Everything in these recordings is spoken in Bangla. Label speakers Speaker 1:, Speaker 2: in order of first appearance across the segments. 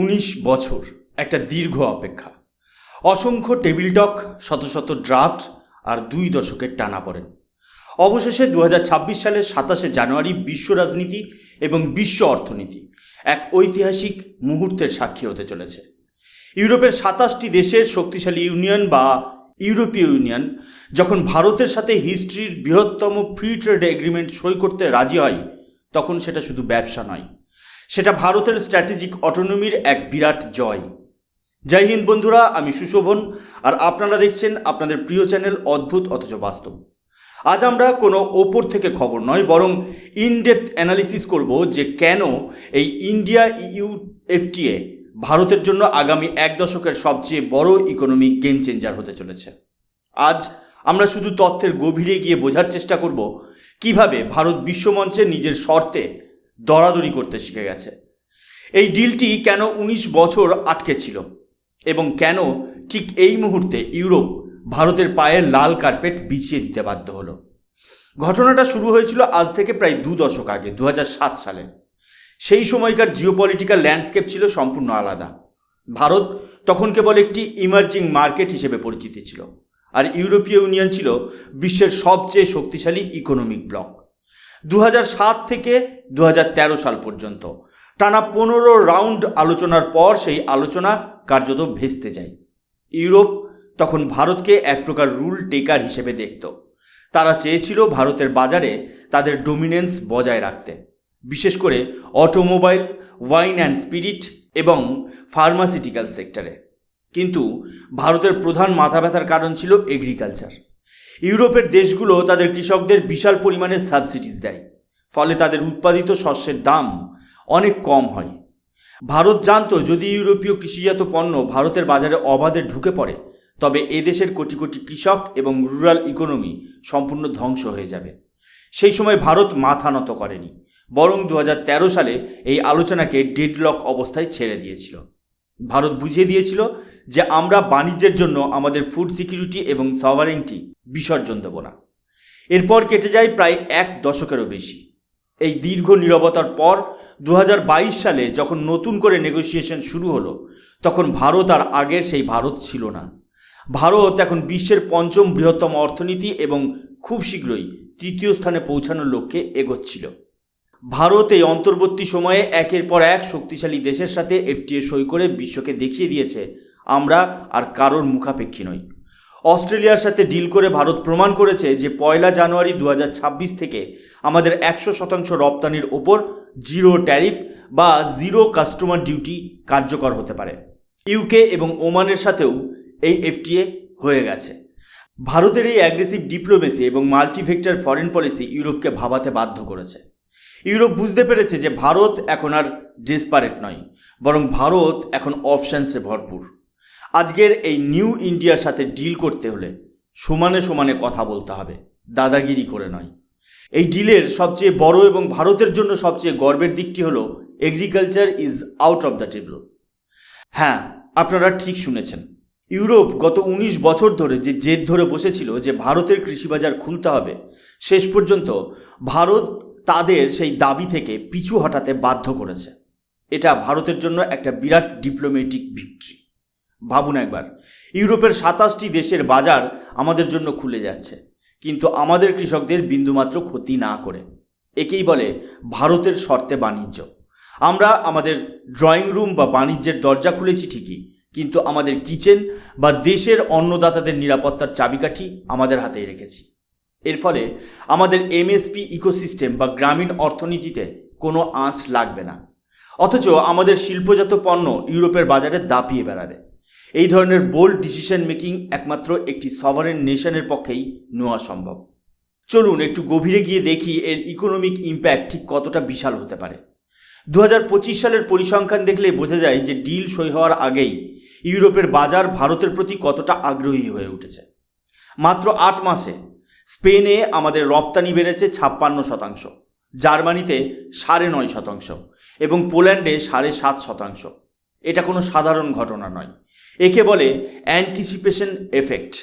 Speaker 1: উনিশ বছর, একটা দীর্ঘ অপেক্ষা। অসংখ্য টেবিল টক, শত শত ড্রাফট আর দুই দশকের টানা পড়েন। অবশেষে দু ছাব্বিশ সালের সাতাশে জানুয়ারি বিশ্ব রাজনীতি এবং বিশ্ব অর্থনীতি এক ঐতিহাসিক মুহূর্তের সাক্ষী হতে চলেছে। ইউরোপের সাতাশটি দেশের শক্তিশালী ইউনিয়ন বা ইউরোপীয় ইউনিয়ন যখন ভারতের সাথে হিস্ট্রির বৃহত্তম ফ্রি ট্রেড এগ্রিমেন্ট সই করতে রাজি হয়, তখন সেটা শুধু ব্যবসা নয় সেটা ভারতের স্ট্র্যাটেজিক অটোনমির এক বিরাট জয়। জয় হিন্দ বন্ধুরা, আমি সুশোভন, আর আপনারা দেখছেন আপনাদের প্রিয় চ্যানেল অদ্ভুত অথচ বাস্তব। আজ আমরা কোনো ওপর থেকে খবর নয়, বরং ইনডেপথ অ্যানালিসিস করব যে কেন এই ইন্ডিয়া ইউ এফটিএ ভারতের জন্য আগামী এক দশকের সবচেয়ে বড় ইকোনমিক গেম চেঞ্জার হতে চলেছে। আজ আমরা শুধু তথ্যের গভীরে গিয়ে বোঝার চেষ্টা করব কীভাবে ভারত বিশ্বমঞ্চে নিজের শর্তে দরাদরি করতে শিখে গেছে। এই ডিলটি কেন উনিশ বছর আটকে ছিল এবং কেন ঠিক এই মুহূর্তে ইউরোপ ভারতের পায়ে লাল কার্পেট বিছিয়ে দিতে বাধ্য হলো? ঘটনাটা শুরু হয়েছিল আজ থেকে প্রায় দু দশক আগে দু হাজার সাত সালে। সেই সময়কার জিওপলিটিক্যাল ল্যান্ডস্কেপ ছিল সম্পূর্ণ আলাদা। ভারত তখন কেবল একটি ইমার্জিং মার্কেট হিসেবে পরিচিত ছিল, আর ইউরোপীয় ইউনিয়ন ছিল বিশ্বের সবচেয়ে শক্তিশালী ইকোনমিক ব্লক। দু থেকে দু হাজার তেরো সাল পর্যন্ত। টানা পনেরো রাউন্ড আলোচনার পর সেই আলোচনা কার্যত ভেস্তে যায়। ইউরোপ তখন ভারতকে এক প্রকার রুল টেকার হিসেবে দেখত। তারা চেয়েছিল ভারতের বাজারে তাদের ডোমিনেন্স বজায় রাখতে। বিশেষ করে অটোমোবাইল, ওয়াইন অ্যান্ড স্পিরিট এবং ফার্মাসিউটিক্যাল সেক্টরে। কিন্তু ভারতের প্রধান মাথা ব্যথার কারণ ছিল এগ্রিকালচার। ইউরোপের দেশগুলো তাদের কৃষকদের বিশাল পরিমাণে সাবসিডিজ দেয়। ফলে তাদের উৎপাদিত শস্যের দাম অনেক কম হয়। ভারত জানতো যদি ইউরোপীয় কৃষিজাত পণ্য ভারতের বাজারে অবাধে ঢুকে পড়ে, তবে এদেশের কোটি কোটি কৃষক এবং রুরাল ইকোনমি সম্পূর্ণ ধ্বংস হয়ে যাবে। সেই সময় ভারত মাথা নত করেনি, বরং দু হাজার তেরো সালে এই আলোচনাকে ডেডলক অবস্থায় ছেড়ে দিয়েছিল। ভারত বুঝিয়ে দিয়েছিল যে আমরা বাণিজ্যের জন্য আমাদের ফুড সিকিউরিটি এবং সভারেন্টি বিসর্জন দেব না। এরপর কেটে যায় প্রায় এক দশকেরও বেশি। এই দীর্ঘ নিরবতার পর দু হাজার বাইশ সালে যখন নতুন করে নেগোসিয়েশন শুরু হলো, তখন ভারত আর আগের সেই ভারত ছিল না। ভারত এখন বিশ্বের পঞ্চম বৃহত্তম অর্থনীতি এবং খুব শীঘ্রই তৃতীয় স্থানে পৌঁছানোর লক্ষ্যে এগোচ্ছিল। ভারত এই অন্তর্বর্তী সময়ে একের পর এক শক্তিশালী দেশের সাথে এফটিএ সই করে বিশ্বকে দেখিয়ে দিয়েছে, আমরা আর কারোর মুখাপেক্ষী নই। অস্ট্রেলিয়ার সাথে ডিল করে ভারত প্রমাণ করেছে যে পয়লা জানুয়ারি দু হাজার ছাব্বিশ থেকে আমাদের একশো শতাংশ রপ্তানির ওপর জিরো ট্যারিফ বা জিরো কাস্টমার ডিউটি কার্যকর হতে পারে। ইউকে এবং ওমানের সাথেও এই এফটিএ হয়ে গেছে। ভারতের এই অ্যাগ্রেসিভ ডিপ্লোমেসি এবং মাল্টিভেক্টর ফরেন পলিসি ইউরোপকে ভাবাতে বাধ্য করেছে। ইউরোপ বুঝতে পেরেছে যে ভারত এখন আর ডেসপারেট নয়, বরং ভারত এখন অপশানসে ভরপুর। আজকের এই নিউ ইন্ডিয়ার সাথে ডিল করতে হলে সমানে সমানে কথা বলতে হবে, দাদাগিরি করে নয়। এই ডিলের সবচেয়ে বড় এবং ভারতের জন্য সবচেয়ে গর্বের দিকটি হলো agriculture is out of the table হ্যাঁ আপনারা ঠিক শুনেছেন। ইউরোপ গত ১৯ বছর ধরে যে জেদ ধরে বসেছিল যে ভারতের কৃষিবাজার খুলতে হবে, শেষ পর্যন্ত ভারত তাদের সেই দাবি থেকে পিছু হটাতে বাধ্য করেছে। এটা ভারতের জন্য একটা বিরাট ডিপ্লোমেটিক ভিক্টরি ভাবুন একবার। ইউরোপের সাতাশটি দেশের বাজার আমাদের জন্য খুলে যাচ্ছে, কিন্তু আমাদের কৃষকদের বিন্দুমাত্র ক্ষতি না করে। একেই বলে ভারতের শর্তে বাণিজ্য। আমরা আমাদের ড্রয়িং রুম বা বাণিজ্যের দরজা খুলেছি ঠিকই, কিন্তু আমাদের কিচেন বা দেশের অন্নদাতাদের নিরাপত্তার চাবিকাঠি আমাদের হাতেই রেখেছি। এর ফলে আমাদের এমএসপি ইকোসিস্টেম বা গ্রামীণ অর্থনীতিতে কোনো আঁচ লাগবে না। অথচ আমাদের শিল্পজাত পণ্য ইউরোপের বাজারে দাপিয়ে বেড়াবে। এই ধরনের বোল্ড ডিসিশন মেকিং একমাত্র একটি সভারেন নেশনের পক্ষেই নেওয়া সম্ভব। চলুন একটু গভীরে গিয়ে দেখি এর ইকোনমিক ইম্প্যাক্ট ঠিক কতটা বিশাল হতে পারে। দু হাজার পঁচিশ সালের পরিসংখ্যান দেখলে বোঝা যায় যে ডিল সই হওয়ার আগেই ইউরোপের বাজার ভারতের প্রতি কতটা আগ্রহী হয়ে উঠেছে। মাত্র আট মাসে স্পেনে আমাদের রপ্তানি বেড়েছে ছাপ্পান্ন শতাংশ, জার্মানিতে সাড়ে নয় শতাংশ এবং পোল্যান্ডে সাড়ে সাত শতাংশ। এটা কোনো সাধারণ ঘটনা নয়। একে বলে অ্যান্টিসিপেশন এফেক্ট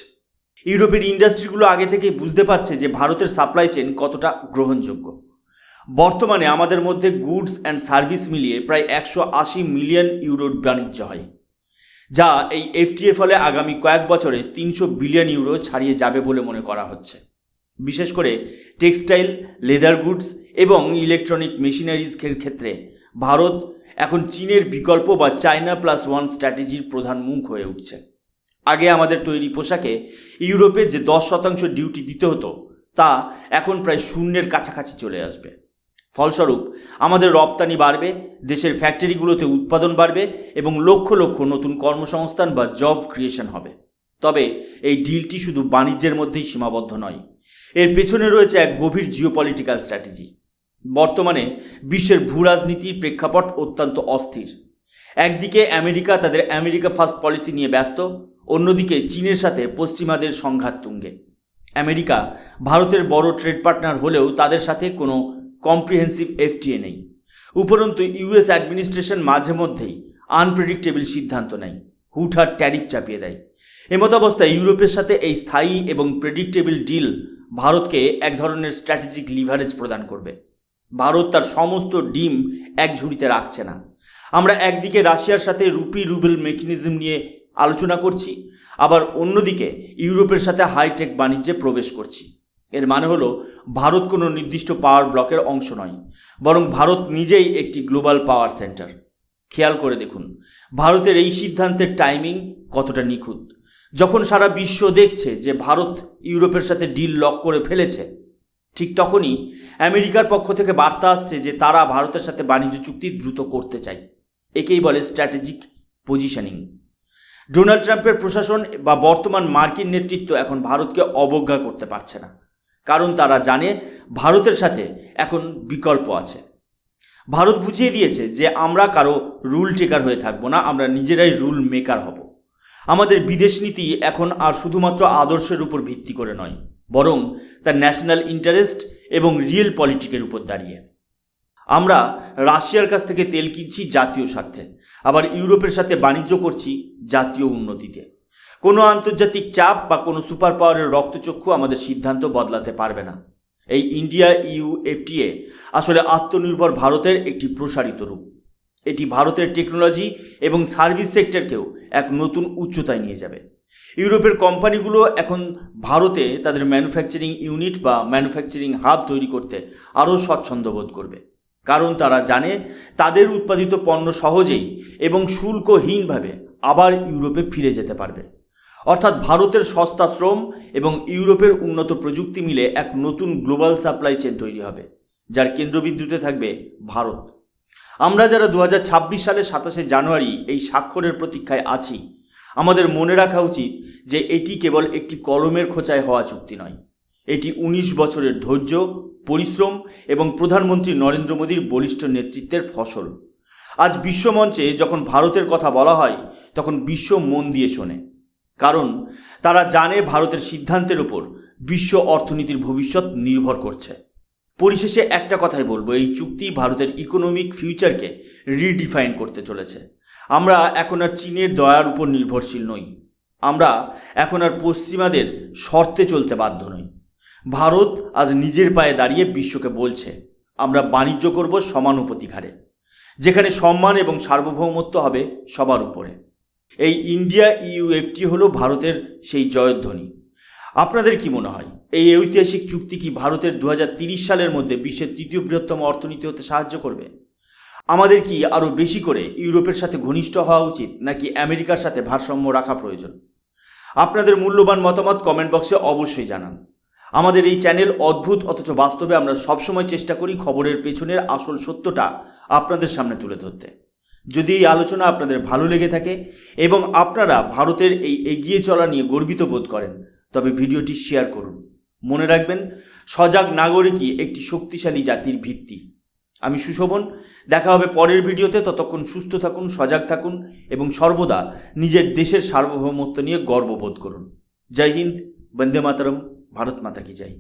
Speaker 1: ইউরোপের ইন্ডাস্ট্রিগুলো আগে থেকেই বুঝতে পারছে যে ভারতের সাপ্লাই চেন কতটা গ্রহণযোগ্য। বর্তমানে আমাদের মধ্যে গুডস অ্যান্ড সার্ভিস মিলিয়ে প্রায় একশো আশি মিলিয়ন ইউরোর বাণিজ্য হয়, যা এই এফটিএ ফলে আগামী কয়েক বছরে তিনশো বিলিয়ন ইউরো ছাড়িয়ে যাবে বলে মনে করা হচ্ছে। বিশেষ করে টেক্সটাইল লেদার গুডস এবং ইলেকট্রনিক মেশিনারিজের ক্ষেত্রে ভারত এখন চীনের বিকল্প বা চায়না প্লাস ওয়ান স্ট্র্যাটেজির প্রধান মুখ হয়ে উঠছে। আগে আমাদের তৈরি পোশাকে ইউরোপে যে দশ শতাংশ ডিউটি দিতে হতো, তা এখন প্রায় শূন্যের কাছাকাছি চলে আসবে। ফলস্বরূপ, আমাদের রপ্তানি বাড়বে, দেশের ফ্যাক্টরিগুলোতে উৎপাদন বাড়বে এবং লক্ষ লক্ষ নতুন কর্মসংস্থান বা জব ক্রিয়েশন হবে। তবে এই ডিলটি শুধু বাণিজ্যের মধ্যেই সীমাবদ্ধ নয়, এর পেছনে রয়েছে এক গভীর জিওপলিটিক্যাল স্ট্র্যাটেজি বর্তমানে বিশ্বের ভূ রাজনীতির প্রেক্ষাপট অত্যন্ত অস্থির। একদিকে আমেরিকা তাদের আমেরিকা ফার্স্ট পলিসি নিয়ে ব্যস্ত, অন্যদিকে চীনের সাথে পশ্চিমাদের সংঘাত তুঙ্গে। আমেরিকা ভারতের বড় ট্রেড পার্টনার হলেও তাদের সাথে কোনো কম্প্রিহেন্সিভ এফটিএ নেই। উপরন্তু ইউএস অ্যাডমিনিস্ট্রেশন মাঝে মধ্যেই আনপ্রেডিক্টেবল সিদ্ধান্ত নেয়, হুটহাট ট্যারিফ চাপিয়ে দেয়। এমতাবস্থায় ইউরোপের সাথে এই স্থায়ী এবং প্রেডিক্টেবল ডিল ভারতকে এক ধরনের স্ট্র্যাটেজিক লিভারেজ প্রদান করবে। ভারত তার সমস্ত ডিম এক ঝুড়িতে রাখছে না। আমরা একদিকে রাশিয়ার সাথে রুপি রুবেল মেকানিজম নিয়ে আলোচনা করছি, আবার অন্যদিকে ইউরোপের সাথে হাইটেক বাণিজ্যে প্রবেশ করছি। এর মানে হলো, ভারত কোনো নির্দিষ্ট পাওয়ার ব্লকের অংশ নয়, বরং ভারত নিজেই একটি গ্লোবাল পাওয়ার সেন্টার খেয়াল করে দেখুন, ভারতের এই সিদ্ধান্তের টাইমিং কতটা নিখুঁত। যখন সারা বিশ্ব দেখছে যে ভারত ইউরোপের সাথে ডিল লক করে ফেলেছে ঠিক তখনই আমেরিকার পক্ষ থেকে বার্তা আসছে যে তারা ভারতের সাথে বাণিজ্য চুক্তি দ্রুত করতে চায়। একেই বলে স্ট্র্যাটেজিক পজিশনিং। ডোনাল্ড ট্রাম্পের প্রশাসন বা বর্তমান মার্কিন নেতৃত্ব এখন ভারতকে অবজ্ঞা করতে পারছে না। কারণ তারা জানে ভারতের সাথে এখন বিকল্প আছে। ভারত বুঝিয়ে দিয়েছে যে আমরা কারও রুল টেকার হয়ে থাকব না, আমরা নিজেরাই রুল মেকার হব। আমাদের বিদেশ নীতি এখন আর শুধুমাত্র আদর্শের উপর ভিত্তি করে নয়। বরং তার ন্যাশনাল ইন্টারেস্ট এবং রিয়েল পলিটিকের উপর দাঁড়িয়ে। আমরা রাশিয়ার কাছ থেকে তেল কিনছি জাতীয় স্বার্থে, আবার ইউরোপের সাথে বাণিজ্য করছি জাতীয় উন্নতিতে। কোনো আন্তর্জাতিক চাপ বা কোনো সুপার পাওয়ারের রক্তচক্ষু আমাদের সিদ্ধান্ত বদলাতে পারবে না। এই ইন্ডিয়া ইউ এফটিএ আসলে আত্মনির্ভর ভারতের একটি প্রসারিত রূপ। এটি ভারতের টেকনোলজি এবং সার্ভিস সেক্টরকেও এক নতুন উচ্চতায় নিয়ে যাবে। ইউরোপের কোম্পানিগুলো এখন ভারতে তাদের ম্যানুফ্যাকচারিং ইউনিট বা ম্যানুফ্যাকচারিং হাব তৈরি করতে আরও স্বচ্ছন্দ বোধ করবে। কারণ তারা জানে তাদের উৎপাদিত পণ্য সহজেই এবং শুল্কহীনভাবে আবার ইউরোপে ফিরে যেতে পারবে। অর্থাৎ ভারতের সস্তা শ্রম এবং ইউরোপের উন্নত প্রযুক্তি মিলে এক নতুন গ্লোবাল সাপ্লাই চেন তৈরি হবে, যার কেন্দ্রবিন্দুতে থাকবে ভারত। আমরা যারা দু সালের সাতাশে জানুয়ারি এই স্বাক্ষরের প্রতীক্ষায় আছি আমাদের মনে রাখা উচিত যে এটি কেবল একটি কলমের খোঁচায় হওয়া চুক্তি নয়। এটি ১৯ বছরের ধৈর্য, পরিশ্রম এবং প্রধানমন্ত্রী নরেন্দ্র মোদীর বলিষ্ঠ নেতৃত্বের ফসল। আজ বিশ্বমঞ্চে যখন ভারতের কথা বলা হয়, তখন বিশ্ব মন দিয়ে শোনে। কারণ তারা জানে ভারতের সিদ্ধান্তের উপর বিশ্ব অর্থনীতির ভবিষ্যৎ নির্ভর করছে। পরিশেষে একটা কথাই বলব, এই চুক্তি ভারতের ইকোনমিক ফিউচারকে রিডিফাইন করতে চলেছে। আমরা এখন আর চীনের দয়ার উপর নির্ভরশীল নই। আমরা এখন আর পশ্চিমাদের শর্তে চলতে বাধ্য নই। ভারত আজ নিজের পায়ে দাঁড়িয়ে বিশ্বকে বলছে, আমরা বাণিজ্য করব সমানুপতি হারে যেখানে সম্মান এবং সার্বভৌমত্ব হবে সবার উপরে। এই ইন্ডিয়া ইউএফটি হলো ভারতের সেই জয়ধ্বনি। আপনাদের কি মনে হয়, এই ঐতিহাসিক চুক্তি কি ভারতের দু সালের মধ্যে বিশ্বের তৃতীয় বৃহত্তম অর্থনীতি হতে সাহায্য করবে? আমাদের কি আরও বেশি করে ইউরোপের সাথে ঘনিষ্ঠ হওয়া উচিত, নাকি আমেরিকার সাথে ভারসাম্য রাখা প্রয়োজন? আপনাদের মূল্যবান মতামত কমেন্ট বক্সে অবশ্যই জানান। আমাদের এই চ্যানেল অদ্ভুত, অথচ বাস্তবে আমরা সবসময় চেষ্টা করি খবরের পেছনের আসল সত্যটা আপনাদের সামনে তুলে ধরতে। যদি এই আলোচনা আপনাদের ভালো লেগে থাকে এবং আপনারা ভারতের এই এগিয়ে চলা নিয়ে গর্বিত বোধ করেন, তবে ভিডিওটি শেয়ার করুন। মনে রাখবেন, সজাগ নাগরিকই একটি শক্তিশালী জাতির ভিত্তি। আমি সুশোভন, দেখা হবে পরের ভিডিওতে, ততক্ষণ সুস্থ থাকুন, সজাগ থাকুন, এবং সর্বদা নিজের দেশের সার্বভৌমত্ব নিয়ে গর্ববোধ করুন। জয় হিন্দ, বন্দে মাতরম, ভারত মাতা কি জয়।